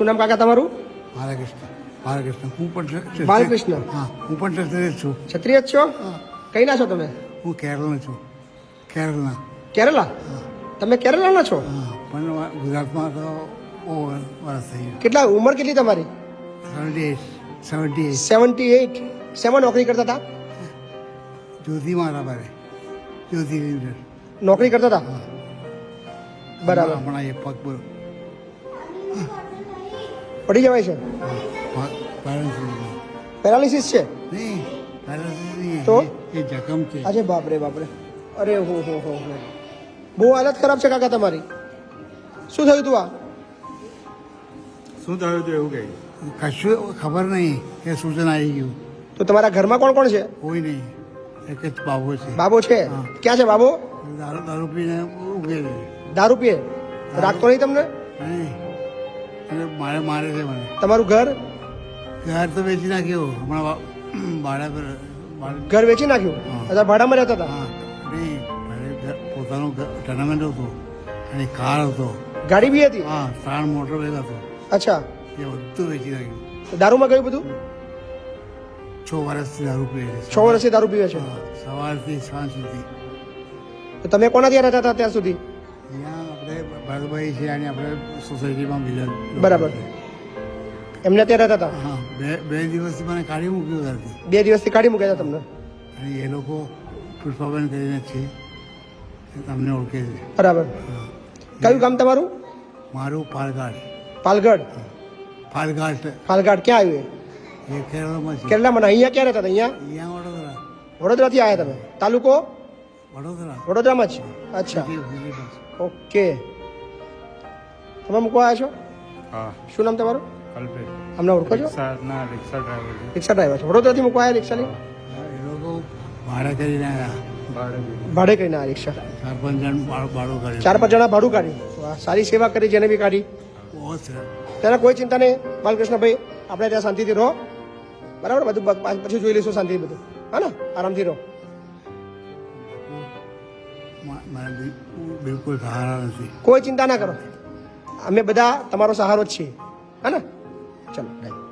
શું નામ કાકા તમારું? બાલકૃષ્ણ. બાલકૃષ્ણ. હું પણ બાલકૃષ્ણ. હા હું પણ ક્ષત્રિય છું. ક્ષત્રિય જ છો? કઈ ના છો તમે? હું કેરળનો છું. કેરળના. કેરલા? તમે કેરળના છો? પણ ગુજરાતમાં તો વર્ષ થઈ કેટલા ઉંમર કેટલી તમારી? Seventy eight seventy eight seventy eight શેમાં નોકરી કરતા હતા? જ્યોતિ મારા બારે. જ્યોતિ નોકરી કરતા હતા? બરાબર. હમણાં એ પગ પર પડી જવાય છે? પેરાલિસિસ છે? તો? એ- જખમ છે આજે બાપરે બાપરે. અરે હો હો હો હો. બહુ હાલત ખરાબ છે કાકા તમારી. શું થયું તું આ? શું થયું તું એવું કહે કશું ખબર નહીં કે સૂચન આવી ગયું. તો તમારા ઘરમાં કોણ કોણ છે? કોઈ નહીં. એક જ બાબો છે. બાબો છે? ક્યાં છે બાબો? દારૂ દારૂ પીને દારૂ પીએ? રાખતો નહીં તમને? નહીં. મારે મારે છે મને. તમારું ઘર? ઘર તો વેચી નાખ્યું. હમણાં ભાડા પર ઘર વેચી નાખ્યું? હા. અત્યારે ભાડામાં રહેતા હતા? હા. પોતાનું ટર્નામેન્ટ હતું. અને કાર હતો. ગાડી બી હતી? હા ત્રણ મોટર બેગ હતો. અચ્છા. એ બધું વેચી નાખ્યું. દારૂમાં ગયું બધું? છ વર્ષથી દારૂ પીએ છે. છ વર્ષથી દારૂ પીવે છે? સવારથી સાંજ સુધી. તો તમે કોના ત્યાં રહેતા હતા ત્યાં સુધી? આપણે ભરતભાઈ છે અને આપણે સોસાયટીમાં બીજા લોકો બરાબર. છે. એમને ત્યાં રહેતા હતા? હા બે બે દિવસથી મને કાઢી મૂક્યું ઘરથી બે દિવસથી કાઢી મૂક્યા હતા તમને? અને એ લોકો પુષ્પાબેન કરીને છે એ તમને ઓળખે છે. બરાબર. કયું ગામ તમારું? મારું પાલઘાટ. પાલગઢ પાલઘાટ. પાલઘાટ ક્યાં આવ્યું એ? એ કેરળમાં છે. કેરલામાં ના, અહીંયા ક્યાં રહેતા હતા? અહીંયા? અહીંયા વડોદરા. વડોદરાથી આવ્યા તમે? તાલુકો? વડોદરા. વડોદરામાં જ? અચ્છા. City of universe. ઓકે. તમે મૂકવા આવ્યા છો? હા. શું નામ તમારું? કલ્પે અમને ઓળખો છો? રિક્ષા ના રિક્ષા ડ્રાઈવર છે. રિક્ષા ડ્રાઈવર છો. વડોદરાથી મૂકવા આવ્યા રિક્ષા એ લોકો ભાડા કરીને આવ્યા. ભાડે બી ભાડે કરીને આ રિક્ષા. ચાર પાંચ જણ ભાડું ચાર પાંચ જણા ભાડું કાઢી સારી સેવા કરી જેને બી કાઢી. ત્યારે કોઈ ચિંતા નહીં. બાલકૃષ્ણભાઈ આપણે ત્યાં શાંતિથી રહો. બરાબર? બધું પછી જોઈ લઈશું શાંતિથી બધું. હા ને? આરામથી રહો. બિલકુલ સહારા નથી. કોઈ ચિંતા ના કરો. અમે બધા તમારો સહારો જ છીએ. હા ને? ચલો.